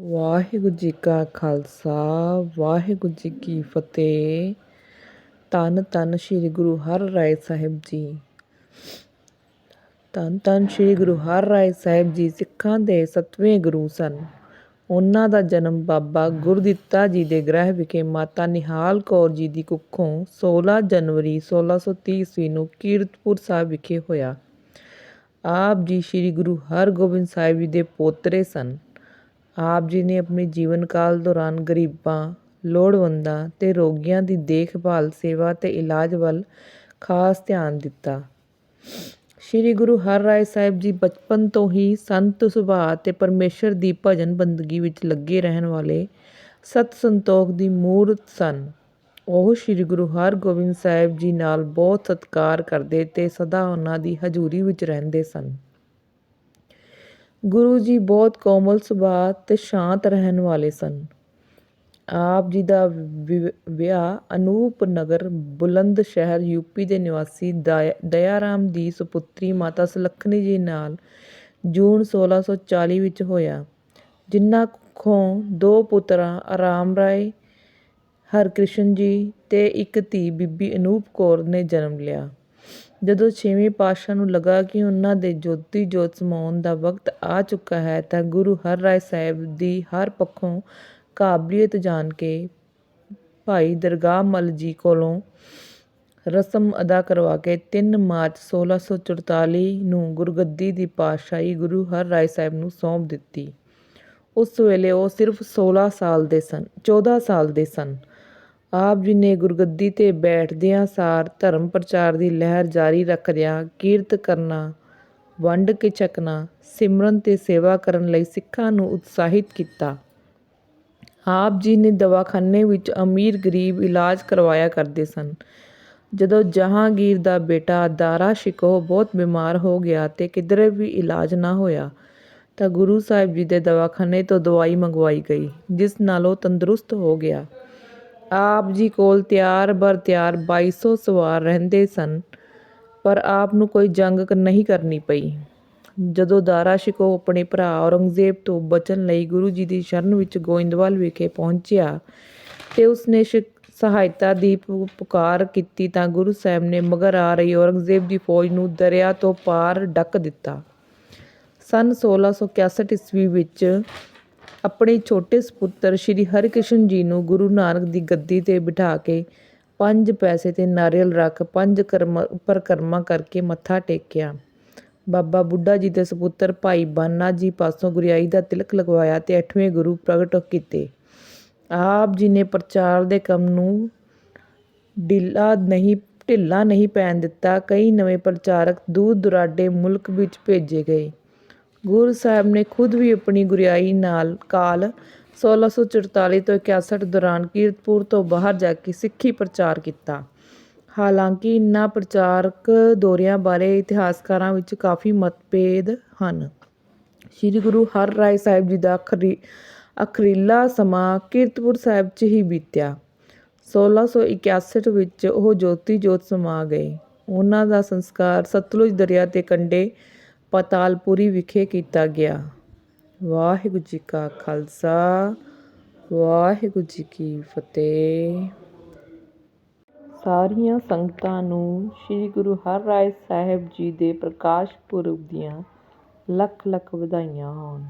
ਵਾਹਿਗੁਰੂ ਜੀ ਕਾ ਖਾਲਸਾ, ਵਾਹਿਗੁਰੂ ਜੀ ਕੀ ਫਤਿਹ। ਧੰਨ ਧੰਨ ਸ੍ਰੀ ਗੁਰੂ ਹਰ ਰਾਏ ਸਾਹਿਬ ਜੀ। ਧੰਨ ਧੰਨ ਸ੍ਰੀ ਗੁਰੂ ਹਰ ਰਾਏ ਸਾਹਿਬ ਜੀ, ਸਿੱਖਾਂ ਦੇ ਸੱਤਵੇਂ ਗੁਰੂ ਸਨ। ਉਹਨਾਂ ਦਾ ਜਨਮ ਬਾਬਾ ਗੁਰਦਿੱਤਾ ਜੀ ਦੇ ਗ੍ਰਹਿ ਵਿਖੇ ਮਾਤਾ ਨਿਹਾਲ ਕੌਰ ਜੀ ਦੀ ਕੁੱਖੋਂ 16 ਜਨਵਰੀ 1630 ਈਸਵੀ ਨੂੰ ਕੀਰਤਪੁਰ ਸਾਹਿਬ ਵਿਖੇ ਹੋਇਆ। ਆਪ ਜੀ ਸ੍ਰੀ ਗੁਰੂ ਹਰਗੋਬਿੰਦ ਸਾਹਿਬ ਜੀ ਦੇ ਪੋਤਰੇ ਸਨ। ਆਪ ਜੀ ਨੇ ਆਪਣੇ ਜੀਵਨ ਕਾਲ ਦੌਰਾਨ ਗਰੀਬਾਂ, ਲੋੜਵੰਦਾਂ ਅਤੇ ਰੋਗੀਆਂ ਦੀ ਦੇਖਭਾਲ, ਸੇਵਾ ਅਤੇ ਇਲਾਜ ਵੱਲ ਖਾਸ ਧਿਆਨ ਦਿੱਤਾ। ਸ੍ਰੀ ਗੁਰੂ ਹਰਿਰਾਏ ਸਾਹਿਬ ਜੀ ਬਚਪਨ ਤੋਂ ਹੀ ਸੰਤ ਸੁਭਾਅ ਅਤੇ ਪਰਮੇਸ਼ਰ ਦੀ ਭਜਨ ਬੰਦਗੀ ਵਿੱਚ ਲੱਗੇ ਰਹਿਣ ਵਾਲੇ ਸਤ ਸੰਤੋਖ ਦੀ ਮੂਰਤ ਸਨ। ਉਹ ਸ੍ਰੀ ਗੁਰੂ ਹਰਗੋਬਿੰਦ ਸਾਹਿਬ ਜੀ ਨਾਲ ਬਹੁਤ ਸਤਿਕਾਰ ਕਰਦੇ ਤੇ ਸਦਾ ਉਹਨਾਂ ਦੀ ਹਜ਼ੂਰੀ ਵਿੱਚ ਰਹਿੰਦੇ ਸਨ। ਗੁਰੂ ਜੀ ਬਹੁਤ ਕੋਮਲ ਸੁਭਾਅ ਅਤੇ ਸ਼ਾਂਤ ਰਹਿਣ ਵਾਲੇ ਸਨ। ਆਪ ਜੀ ਦਾ ਵਿਆਹ ਅਨੂਪ ਨਗਰ ਬੁਲੰਦ ਸ਼ਹਿਰ ਯੂਪੀ ਦੇ ਨਿਵਾਸੀ ਦਾਇਆ ਦਇਆ ਰਾਮ ਦੀ ਸੁਪੁੱਤਰੀ ਮਾਤਾ ਸੁਲੱਖਣੀ ਜੀ ਨਾਲ ਜੂਨ 1640 ਵਿੱਚ ਹੋਇਆ, ਜਿਨ੍ਹਾਂ ਕੋਲੋਂ ਦੋ ਪੁੱਤਰਾਂ ਆਰਾਮ ਰਾਏ, ਹਰਕ੍ਰਿਸ਼ਨ ਜੀ ਤੇ ਇੱਕ ਧੀ ਬੀਬੀ ਅਨੂਪ ਕੌਰ ਨੇ ਜਨਮ ਲਿਆ। ਜਦੋਂ ਛੇਵੇਂ ਪਾਤਸ਼ਾਹ ਨੂੰ ਲੱਗਾ ਕਿ ਉਹਨਾਂ ਦੇ ਜੋਤੀ ਜੋਤ ਸਮਾਉਣ ਦਾ ਵਕਤ ਆ ਚੁੱਕਾ ਹੈ, ਤਾਂ ਗੁਰੂ ਹਰਿਰਾਏ ਸਾਹਿਬ ਦੀ ਹਰ ਪੱਖੋਂ ਕਾਬਲੀਅਤ ਜਾਣ ਕੇ ਭਾਈ ਦਰਗਾਹ ਮੱਲ ਜੀ ਕੋਲੋਂ ਰਸਮ ਅਦਾ ਕਰਵਾ ਕੇ 3 ਮਾਰਚ 1644 ਨੂੰ ਗੁਰਗੱਦੀ ਦੀ ਪਾਤਸ਼ਾਹੀ ਗੁਰੂ ਹਰਿਰਾਏ ਸਾਹਿਬ ਨੂੰ ਸੌਂਪ ਦਿੱਤੀ। ਉਸ ਵੇਲੇ ਉਹ ਸਿਰਫ 16 ਸਾਲ ਦੇ ਸਨ 14 ਸਾਲ ਦੇ ਸਨ। ਆਪ ਜੀ ਨੇ ਗੁਰਗੱਦੀ ਤੇ ਬੈਠਦਿਆਂ ਸਾਰ ਧਰਮ ਪ੍ਰਚਾਰ ਦੀ ਲਹਿਰ ਜਾਰੀ ਰੱਖਦਿਆਂ ਕੀਰਤ ਕਰਨਾ, ਵੰਡ ਕੇ ਛਕਣਾ ਸਿਮਰਨ ਤੇ ਸੇਵਾ ਕਰਨ ਲਈ ਸਿੱਖਾਂ ਨੂੰ ਉਤਸ਼ਾਹਿਤ ਕੀਤਾ। ਆਪ ਜੀ ਨੇ ਦਵਾਖਾਨੇ ਵਿੱਚ ਅਮੀਰ ਗਰੀਬ ਇਲਾਜ ਕਰਵਾਇਆ ਕਰਦੇ ਸਨ। ਜਦੋਂ ਜਹਾਂਗੀਰ ਦਾ ਬੇਟਾ ਦਾਰਾ ਸ਼ਿਕੋ ਬਹੁਤ ਬਿਮਾਰ ਹੋ ਗਿਆ ਤੇ ਕਿਧਰੇ ਵੀ ਇਲਾਜ ਨਾ ਹੋਇਆ, ਤਾਂ ਗੁਰੂ ਸਾਹਿਬ ਜੀ ਦੇ ਦਵਾਖਾਨੇ ਤੋਂ ਦਵਾਈ ਮੰਗਵਾਈ ਗਈ, ਜਿਸ ਨਾਲ ਉਹ ਤੰਦਰੁਸਤ ਹੋ ਗਿਆ। ਆਪ ਜੀ ਕੋਲ ਤਿਆਰ ਬਰ ਤਿਆਰ 2200 ਸਵਾਰ ਰਹਿੰਦੇ ਸਨ, ਪਰ ਆਪ ਨੂੰ ਕੋਈ ਜੰਗ ਨਹੀਂ ਕਰਨੀ ਪਈ। ਜਦੋਂ ਦਾਰਾ ਸ਼ਿਕੋ ਆਪਣੇ ਭਰਾ ਔਰੰਗਜ਼ੇਬ ਤੋਂ ਬਚਣ ਲਈ ਗੁਰੂ ਜੀ ਦੀ ਸ਼ਰਨ ਵਿੱਚ ਗੋਇੰਦਵਾਲ ਵਿਖੇ ਪਹੁੰਚਿਆ ਤੇ ਉਸਨੇ ਸਹਾਇਤਾ ਦੀ ਪੁਕਾਰ ਕੀਤੀ ਤਾਂ ਗੁਰੂ ਸਾਹਿਬ ਨੇ ਮਗਰ ਆ ਰਹੀ ਔਰੰਗਜ਼ੇਬ ਦੀ ਫੌਜ ਨੂੰ ਦਰਿਆ ਤੋਂ ਪਾਰ ਡੱਕ ਦਿੱਤਾ। ਸਨ 1661 ਈਸਵੀ ਵਿੱਚ ਆਪਣੇ ਛੋਟੇ ਸੁਪੁੱਤਰ ਸ਼੍ਰੀ ਹਰਿਕ੍ਰਿਸ਼ਨ ਜੀ ਨੂੰ ਗੁਰੂ ਨਾਨਕ ਦੀ ਗੱਦੀ ਤੇ ਬਿਠਾ ਕੇ ਪੰਜ ਪੈਸੇ ਤੇ ਨਾਰੀਅਲ ਰੱਖ ਪੰਜ ਕਰਮ, ਪਰਕਰਮਾ ਕਰਕੇ ਮੱਥਾ ਟੇਕਿਆ। ਬਾਬਾ ਬੁੱਢਾ ਜੀ ਦੇ ਸੁਪੁੱਤਰ ਭਾਈ ਬਾਨਾ ਜੀ ਪਾਸੋਂ ਗੁਰਿਆਈ ਦਾ ਤਿਲਕ ਲਗਵਾਇਆ ਤੇ ਅੱਠਵੇਂ ਗੁਰੂ ਪ੍ਰਗਟ ਕੀਤੇ। ਆਪ ਜੀ ਨੇ ਪ੍ਰਚਾਰ ਦੇ ਕੰਮ ਨੂੰ ਢਿੱਲਾ ਨਹੀਂ ਢਿੱਲਾ ਨਹੀਂ ਪੈਣ ਦਿੱਤਾ। ਕਈ ਨਵੇਂ ਪ੍ਰਚਾਰਕ ਦੂਰ ਦੁਰਾਡੇ ਮੁਲਕ ਵਿੱਚ ਭੇਜੇ ਗਏ। ਗੁਰੂ ਸਾਹਿਬ ਨੇ ਖੁਦ ਵੀ ਆਪਣੀ ਗੁਰਿਆਈ ਨਾਲ ਕਾਲ 1644 ਤੋਂ 61 ਦੌਰਾਨ ਕੀਰਤਪੁਰ ਤੋਂ ਬਾਹਰ ਜਾ ਕੇ ਸਿੱਖੀ ਪ੍ਰਚਾਰ ਕੀਤਾ। ਹਾਲਾਂਕਿ ਇਨ੍ਹਾਂ ਪ੍ਰਚਾਰਕ ਦੌਰਿਆਂ ਬਾਰੇ ਇਤਿਹਾਸਕਾਰਾਂ ਵਿੱਚ ਕਾਫੀ ਮਤਭੇਦ ਹਨ। ਸ੍ਰੀ ਗੁਰੂ ਹਰ ਰਾਏ ਸਾਹਿਬ ਜੀ ਦਾ ਅਖਰੀ, ਅਖਰੀਲਾ ਸਮਾਂ ਕੀਰਤਪੁਰ ਸਾਹਿਬ 'ਚ ਹੀ ਬੀਤਿਆ। 1661 ਵਿੱਚ ਉਹ ਜੋਤੀ ਜੋਤ ਸਮਾ ਗਏ। ਉਹਨਾਂ ਦਾ ਸੰਸਕਾਰ ਸਤਲੁਜ ਦਰਿਆ ਦੇ ਕੰਢੇ ਪਤਾਲਪੁਰੀ ਵਿਖੇ ਕੀਤਾ ਗਿਆ। ਵਾਹਿਗੁਰੂ ਜੀ ਕਾ ਖਾਲਸਾ, ਵਾਹਿਗੁਰੂ ਜੀ ਕੀ ਫਤਿਹ। ਸਾਰੀਆਂ ਸੰਗਤਾਂ ਨੂੰ ਸ੍ਰੀ ਗੁਰੂ ਹਰਿਰਾਏ ਸਾਹਿਬ ਜੀ ਦੇ ਪ੍ਰਕਾਸ਼ ਪੁਰਬ ਦੀਆਂ ਲੱਖ ਲੱਖ ਵਧਾਈਆਂ ਹੋਣ।